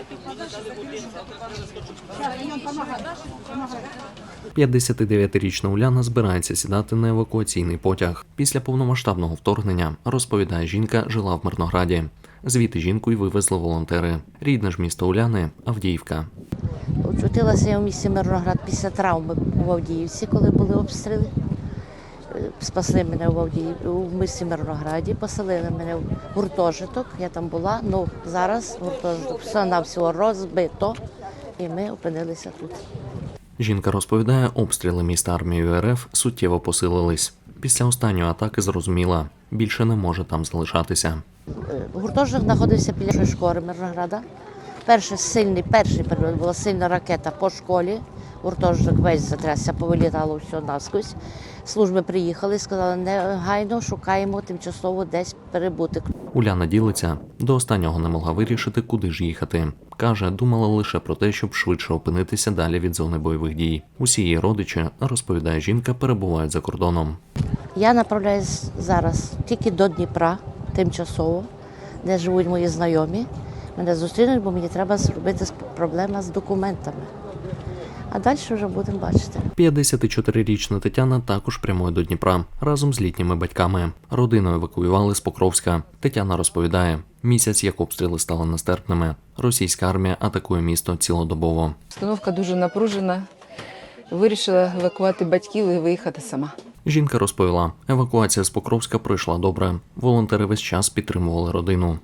– 59-річна Уляна збирається сідати на евакуаційний потяг. Після повномасштабного вторгнення, розповідає жінка, жила в Мирнограді. Звідти жінку й вивезли волонтери. Рідне ж місто Уляни Авдіївка. Очутилася я в місті Мирноград після травми в Авдіївці, коли були обстріли. Спасли мене в Авдіїв... у місті Мирнограді, поселили мене в гуртожиток. Я там була. Ну зараз гуртожиток все на всього розбито, і ми опинилися тут. Жінка розповідає, обстріли міста армією РФ суттєво посилились. Після останньої атаки зрозуміла, більше не може там залишатися. Е, Гуртожиток знаходився біля школи Мирнограда. Перший сильний, перший період була сильна ракета по школі. Гуртожиток весь затрясся, повилітало все наскось. Служби приїхали, сказали, негайно шукаємо тимчасово десь перебути. Уляна ділиться, до останнього не могла вирішити, куди ж їхати. Каже, думала лише про те, щоб швидше опинитися далі від зони бойових дій. Усі її родичі, розповідає жінка, перебувають за кордоном. Я направляюсь зараз тільки до Дніпра, тимчасово, де живуть мої знайомі. Мене зустрінуть, бо мені треба зробити проблема з документами. А далі вже будемо бачити. 54-річна Тетяна також прямує до Дніпра разом з літніми батьками. Родину евакуювали з Покровська. Тетяна розповідає, місяць як обстріли стали нестерпними. Російська армія атакує місто цілодобово. Обстановка дуже напружена. Вирішила евакувати батьків і виїхати сама. Жінка розповіла, евакуація з Покровська пройшла добре. Волонтери весь час підтримували родину.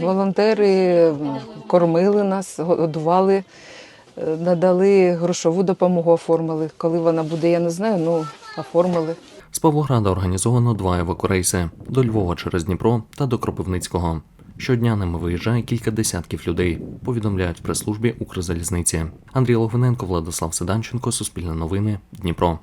Волонтери кормили нас, годували, надали грошову допомогу, оформили. Коли вона буде, я не знаю, ну оформили. З Павлограда організовано два евакурейси до Львова через Дніпро та до Кропивницького. Щодня ними виїжджає кілька десятків людей. Повідомляють прес-службі Укрзалізниці. Андрій Логвиненко, Владислав Седанченко, Суспільне новини, Дніпро.